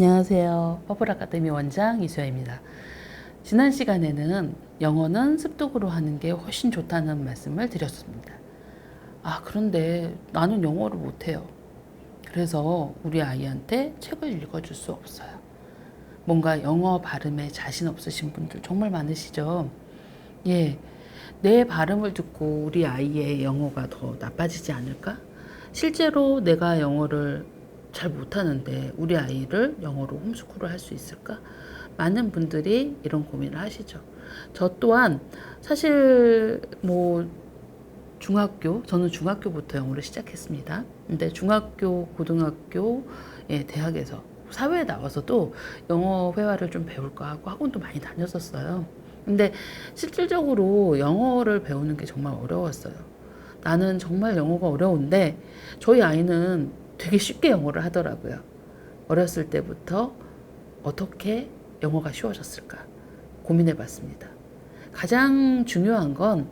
안녕하세요. 퍼플 아카데미 원장 이수연입니다. 지난 시간에는 영어는 습득으로 하는 게 훨씬 좋다는 말씀을 드렸습니다. 아, 그런데 나는 영어를 못해요. 그래서 우리 아이한테 책을 읽어줄 수 없어요. 뭔가 영어 발음에 자신 없으신 분들 정말 많으시죠? 예. 내 발음을 듣고 우리 아이의 영어가 더 나빠지지 않을까? 실제로 내가 영어를 잘 못하는데 우리 아이를 영어로 홈스쿨을 할 수 있을까? 많은 분들이 이런 고민을 하시죠. 저 또한 사실 뭐 중학교, 저는 중학교부터 영어를 시작했습니다. 근데 중학교, 고등학교, 예, 대학에서 사회에 나와서도 영어 회화를 좀 배울까 하고 학원도 많이 다녔었어요. 근데 실질적으로 영어를 배우는 게 정말 어려웠어요. 나는 정말 영어가 어려운데 저희 아이는 되게 쉽게 영어를 하더라고요. 어렸을 때부터 어떻게 영어가 쉬워졌을까 고민해 봤습니다. 가장 중요한 건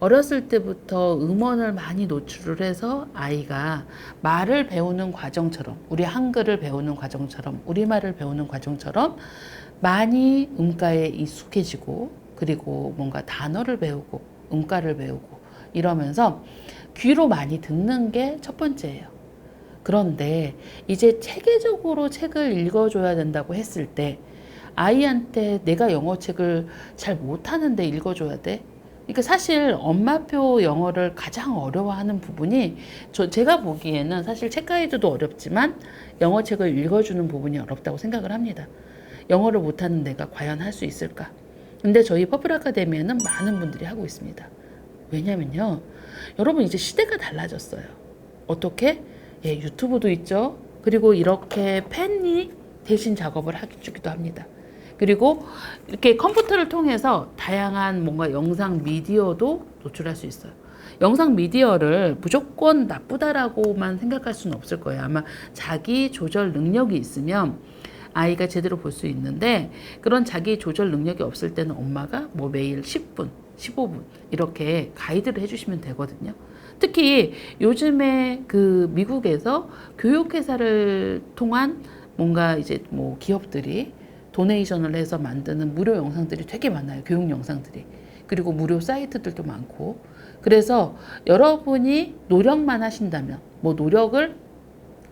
어렸을 때부터 음원을 많이 노출을 해서 아이가 말을 배우는 과정처럼 우리 한글을 배우는 과정처럼 우리말을 배우는 과정처럼 많이 음가에 익숙해지고 그리고 뭔가 단어를 배우고 음가를 배우고 이러면서 귀로 많이 듣는 게 첫 번째예요. 그런데 이제 체계적으로 책을 읽어줘야 된다고 했을 때 아이한테 내가 영어 책을 잘 못하는데 읽어줘야 돼? 그러니까 사실 엄마표 영어를 가장 어려워하는 부분이 저 제가 보기에는 사실 책 가이드도 어렵지만 영어 책을 읽어주는 부분이 어렵다고 생각을 합니다. 영어를 못하는 내가 과연 할 수 있을까? 근데 저희 퍼플 아카데미에는 많은 분들이 하고 있습니다. 왜냐면요. 여러분 이제 시대가 달라졌어요. 어떻게? 예, 유튜브도 있죠. 그리고 이렇게 펜이 대신 작업을 해주기도 합니다. 그리고 이렇게 컴퓨터를 통해서 다양한 뭔가 영상 미디어도 노출할 수 있어요. 영상 미디어를 무조건 나쁘다라고만 생각할 수는 없을 거예요. 아마 자기 조절 능력이 있으면 아이가 제대로 볼 수 있는데 그런 자기 조절 능력이 없을 때는 엄마가 뭐 매일 10분, 15분 이렇게 가이드를 해주시면 되거든요. 특히 요즘에 그 미국에서 교육회사를 통한 뭔가 이제 뭐 기업들이 도네이션을 해서 만드는 무료 영상들이 되게 많아요. 교육 영상들이. 그리고 무료 사이트들도 많고. 그래서 여러분이 노력만 하신다면, 뭐 노력을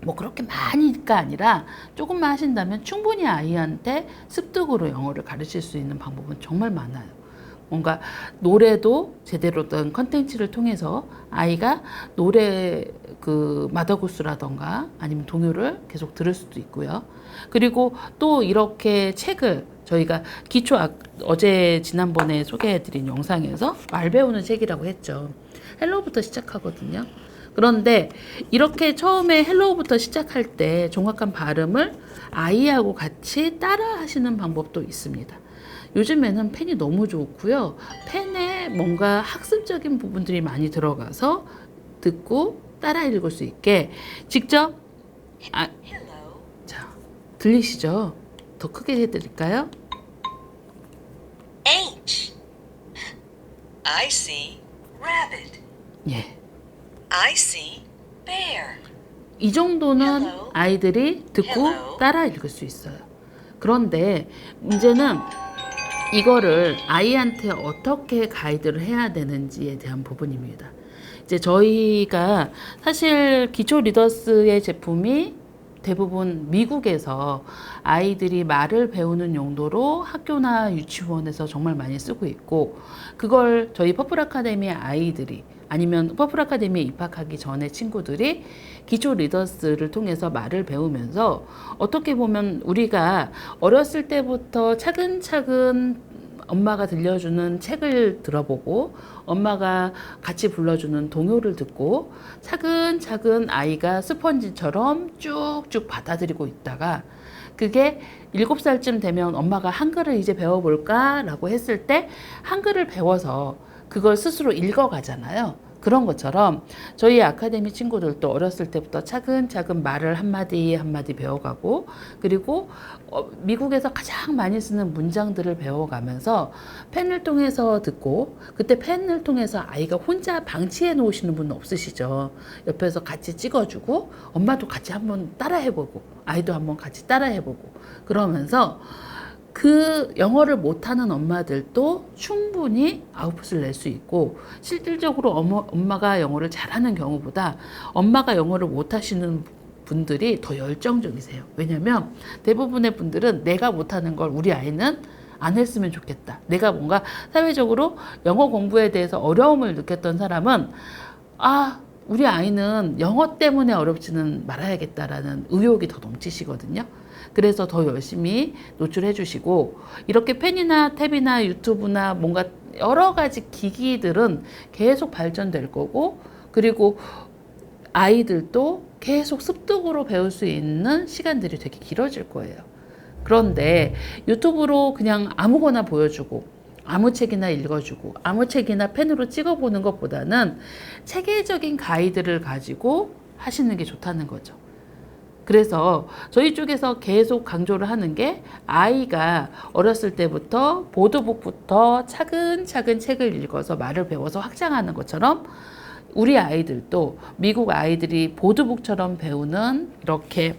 뭐 그렇게 많이가 아니라 조금만 하신다면 충분히 아이한테 습득으로 영어를 가르칠 수 있는 방법은 정말 많아요. 뭔가 노래도 제대로 된 컨텐츠를 통해서 아이가 노래 그 마더구스라던가 아니면 동요를 계속 들을 수도 있고요. 그리고 또 이렇게 책을 저희가 기초 학- 어제 지난번에 소개해드린 영상에서 말 배우는 책이라고 했죠. 헬로부터 시작하거든요. 그런데 이렇게 처음에 헬로우부터 시작할 때 정확한 발음을 아이하고 같이 따라 하시는 방법도 있습니다. 요즘에는 펜이 너무 좋고요. 펜에 뭔가 학습적인 부분들이 많이 들어가서 듣고 따라 읽을 수 있게 직접 아, 자 들리시죠? 더 크게 해드릴까요? H. I see rabbit. 예. I see bear. 이 정도는 Hello. 아이들이 듣고 Hello. 따라 읽을 수 있어요. 그런데 문제는 이거를 아이한테 어떻게 가이드를 해야 되는지에 대한 부분입니다. 이제 저희가 사실 기초 리더스의 제품이 대부분 미국에서 아이들이 말을 배우는 용도로 학교나 유치원에서 정말 많이 쓰고 있고 그걸 저희 퍼플 아카데미의 아이들이 아니면 퍼플 아카데미에 입학하기 전에 친구들이 기초 리더스를 통해서 말을 배우면서 어떻게 보면 우리가 어렸을 때부터 차근차근 엄마가 들려주는 책을 들어보고 엄마가 같이 불러주는 동요를 듣고 차근차근 아이가 스펀지처럼 쭉쭉 받아들이고 있다가 그게 일곱 살쯤 되면 엄마가 한글을 이제 배워볼까? 라고 했을 때 한글을 배워서 그걸 스스로 읽어가잖아요. 그런 것처럼 저희 아카데미 친구들도 어렸을 때부터 차근차근 말을 한마디 한마디 배워가고 그리고 어, 미국에서 가장 많이 쓰는 문장들을 배워가면서 펜을 통해서 듣고 그때 펜을 통해서 아이가 혼자 방치해 놓으시는 분은 없으시죠. 옆에서 같이 찍어주고 엄마도 같이 한번 따라해보고 아이도 한번 같이 따라해보고 그러면서 그 영어를 못하는 엄마들도 충분히 아웃풋을 낼 수 있고 실질적으로 어머, 엄마가 영어를 잘하는 경우보다 엄마가 영어를 못하시는 분들이 더 열정적이세요. 왜냐하면 대부분의 분들은 내가 못하는 걸 우리 아이는 안 했으면 좋겠다. 내가 뭔가 사회적으로 영어 공부에 대해서 어려움을 느꼈던 사람은 아 우리 아이는 영어 때문에 어렵지는 말아야겠다라는 의욕이 더 넘치시거든요. 그래서 더 열심히 노출해 주시고 이렇게 펜이나 탭이나 유튜브나 뭔가 여러 가지 기기들은 계속 발전될 거고 그리고 아이들도 계속 습득으로 배울 수 있는 시간들이 되게 길어질 거예요. 그런데 유튜브로 그냥 아무거나 보여주고 아무 책이나 읽어주고 아무 책이나 펜으로 찍어보는 것보다는 체계적인 가이드를 가지고 하시는 게 좋다는 거죠. 그래서 저희 쪽에서 계속 강조를 하는 게 아이가 어렸을 때부터 보드북부터 차근차근 책을 읽어서 말을 배워서 확장하는 것처럼 우리 아이들도 미국 아이들이 보드북처럼 배우는 이렇게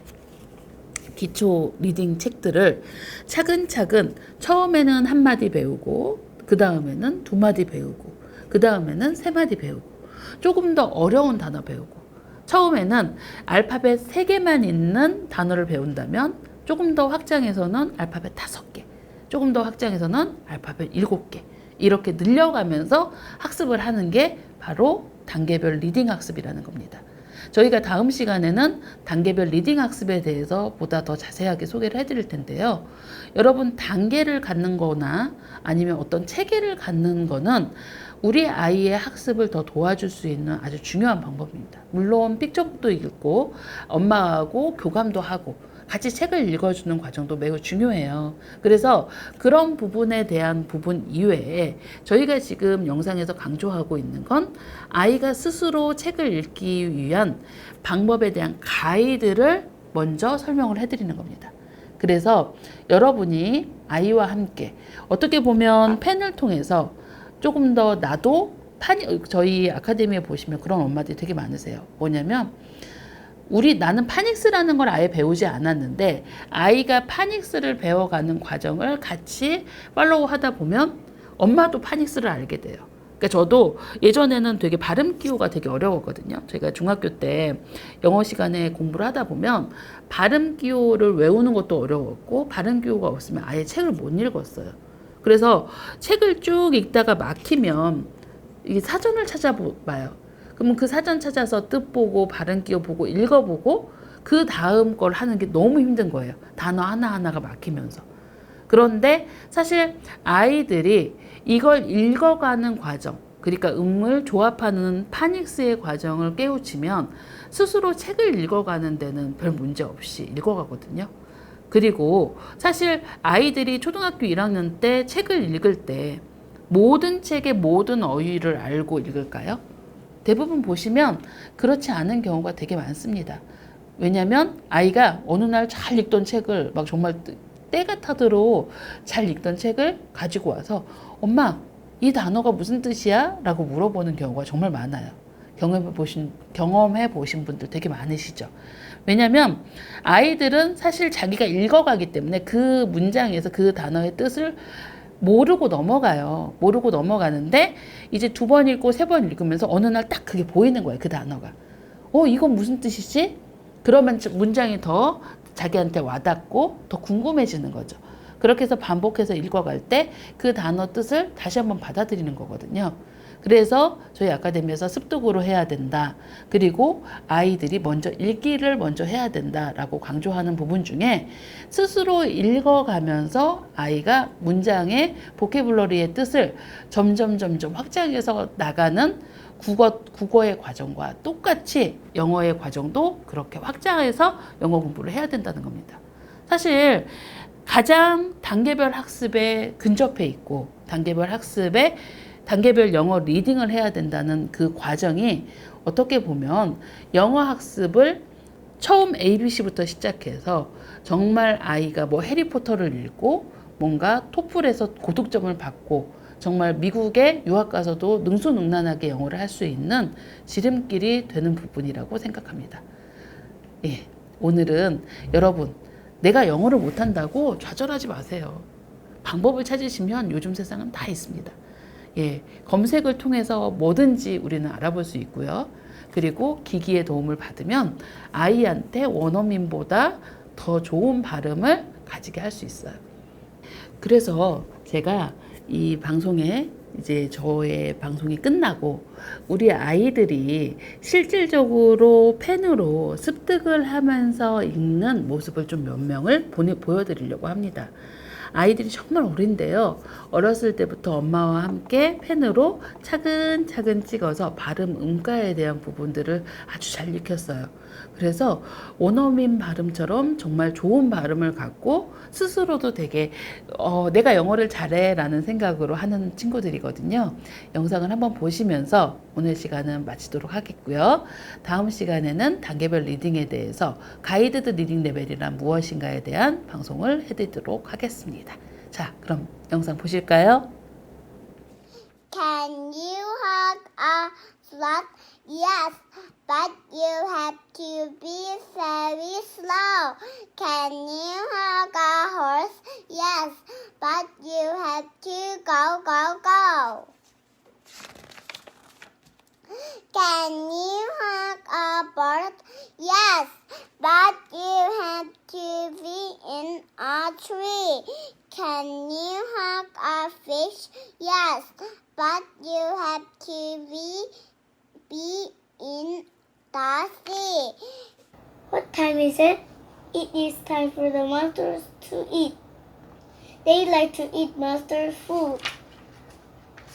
기초 리딩 책들을 차근차근 처음에는 한 마디 배우고 그 다음에는 두 마디 배우고 그 다음에는 세 마디 배우고 조금 더 어려운 단어 배우고 처음에는 알파벳 세 개만 있는 단어를 배운다면 조금 더 확장해서는 알파벳 다섯 개 조금 더 확장해서는 알파벳 일곱 개 이렇게 늘려가면서 학습을 하는 게 바로 단계별 리딩 학습이라는 겁니다. 저희가 다음 시간에는 단계별 리딩 학습에 대해서 보다 더 자세하게 소개를 해드릴 텐데요. 여러분 단계를 갖는 거나 아니면 어떤 체계를 갖는 거는 우리 아이의 학습을 더 도와줄 수 있는 아주 중요한 방법입니다. 물론 픽처북도 읽고 엄마하고 교감도 하고 같이 책을 읽어주는 과정도 매우 중요해요. 그래서 그런 부분에 대한 부분 이외에 저희가 지금 영상에서 강조하고 있는 건 아이가 스스로 책을 읽기 위한 방법에 대한 가이드를 먼저 설명을 해드리는 겁니다. 그래서 여러분이 아이와 함께 어떻게 보면 펜을 통해서 조금 더 나도 저희 아카데미에 보시면 그런 엄마들이 되게 많으세요. 뭐냐면 우리 나는 파닉스라는 걸 아예 배우지 않았는데 아이가 파닉스를 배워가는 과정을 같이 팔로우 하다 보면 엄마도 파닉스를 알게 돼요. 그러니까 저도 예전에는 되게 발음 기호가 되게 어려웠거든요. 제가 중학교 때 영어 시간에 공부를 하다 보면 발음 기호를 외우는 것도 어려웠고 발음 기호가 없으면 아예 책을 못 읽었어요. 그래서 책을 쭉 읽다가 막히면 이게 사전을 찾아봐요. 그러면 그 사전 찾아서 뜻 보고 발음 끼워 보고 읽어 보고 그 다음 걸 하는 게 너무 힘든 거예요. 단어 하나하나가 막히면서. 그런데 사실 아이들이 이걸 읽어가는 과정, 그러니까 음을 조합하는 파닉스의 과정을 깨우치면 스스로 책을 읽어가는 데는 별 문제 없이 읽어가거든요. 그리고 사실 아이들이 초등학교 1학년 때 책을 읽을 때 모든 책의 모든 어휘를 알고 읽을까요? 대부분 보시면 그렇지 않은 경우가 되게 많습니다. 왜냐하면 아이가 어느 날 잘 읽던 책을 막 정말 때가 타도록 잘 읽던 책을 가지고 와서 엄마 이 단어가 무슨 뜻이야? 라고 물어보는 경우가 정말 많아요. 경험해 보신 경험해 보신 분들 되게 많으시죠. 왜냐하면 아이들은 사실 자기가 읽어가기 때문에 그 문장에서 그 단어의 뜻을 모르고 넘어가요. 모르고 넘어가는데 이제 두 번 읽고 세 번 읽으면서 어느 날 딱 그게 보이는 거예요. 그 단어가. 어, 이건 무슨 뜻이지? 그러면 문장이 더 자기한테 와닿고 더 궁금해지는 거죠. 그렇게 해서 반복해서 읽어갈 때 그 단어 뜻을 다시 한번 받아들이는 거거든요. 그래서 저희 아카데미에서 습득으로 해야 된다. 그리고 아이들이 먼저 읽기를 먼저 해야 된다라고 강조하는 부분 중에 스스로 읽어가면서 아이가 문장의 보케블러리의 뜻을 점점 점점 확장해서 나가는 국어 국어의 과정과 똑같이 영어의 과정도 그렇게 확장해서 영어 공부를 해야 된다는 겁니다. 사실 가장 단계별 학습에 근접해 있고 단계별 학습에 단계별 영어 리딩을 해야 된다는 그 과정이 어떻게 보면 영어 학습을 처음 ABC부터 시작해서 정말 아이가 뭐 해리포터를 읽고 뭔가 토플에서 고득점을 받고 정말 미국에 유학 가서도 능수능란하게 영어를 할 수 있는 지름길이 되는 부분이라고 생각합니다. 예, 오늘은 여러분 내가 영어를 못한다고 좌절하지 마세요. 방법을 찾으시면 요즘 세상은 다 있습니다. 예, 검색을 통해서 뭐든지 우리는 알아볼 수 있고요. 그리고 기기의 도움을 받으면 아이한테 원어민보다 더 좋은 발음을 가지게 할 수 있어요. 그래서 제가 이 방송에 이제 저의 방송이 끝나고 우리 아이들이 실질적으로 펜으로 습득을 하면서 읽는 모습을 좀 몇 명을 보내, 보여드리려고 합니다. 아이들이 정말 어린데요. 어렸을 때부터 엄마와 함께 펜으로 차근차근 찍어서 발음, 음가에 대한 부분들을 아주 잘 익혔어요. 그래서 원어민 발음처럼 정말 좋은 발음을 갖고 스스로도 되게 어, 내가 영어를 잘해라는 생각으로 하는 친구들이거든요. 영상을 한번 보시면서 오늘 시간은 마치도록 하겠고요. 다음 시간에는 단계별 리딩에 대해서 가이드드 리딩 레벨이란 무엇인가에 대한 방송을 해드리도록 하겠습니다. 자, 그럼 영상 보실까요? Can you hug a sloth? Yes, but you have to be very slow. Can you hug a horse? Yes, but you have to go, go, go. Can you hug a bird? Yes, but you have to be in a tree. Can you hug a fish? Yes, but you have to be be in the sea. What time is it? It is time for the monsters to eat. They like to eat monster food.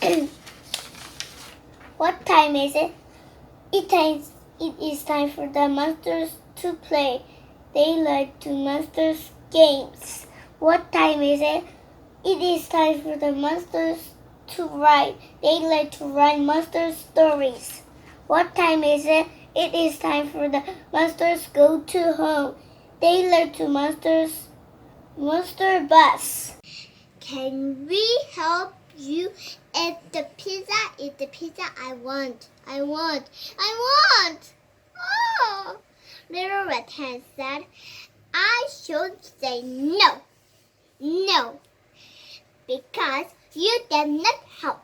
what time is it? It times it is time for the monsters to play. They like to monsters games. What time is it? It is time for the monsters to write. They like to write monster stories. What time is it? It is time for the monsters go to home. They like to monsters monster bus. Can we help you eat the pizza? Eat the pizza I want. I want. I want. Oh. Little Red Hen said, I should say no. No. Because you did not help.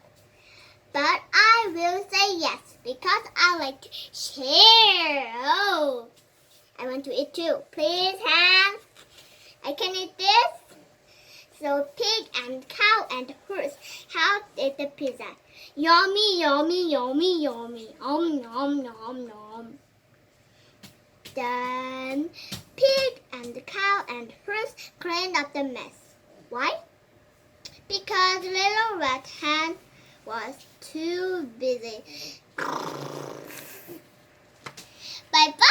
But I will say yes because I like to share. Oh. I want to eat too. Please, hands. I can eat this. So pig and cow and horse help eat the pizza. Yummy, yummy, yummy, yummy. Om nom nom nom. Then pig and cow and horse cleaned up the mess. Why? Because little red hen was too busy. Bye bye.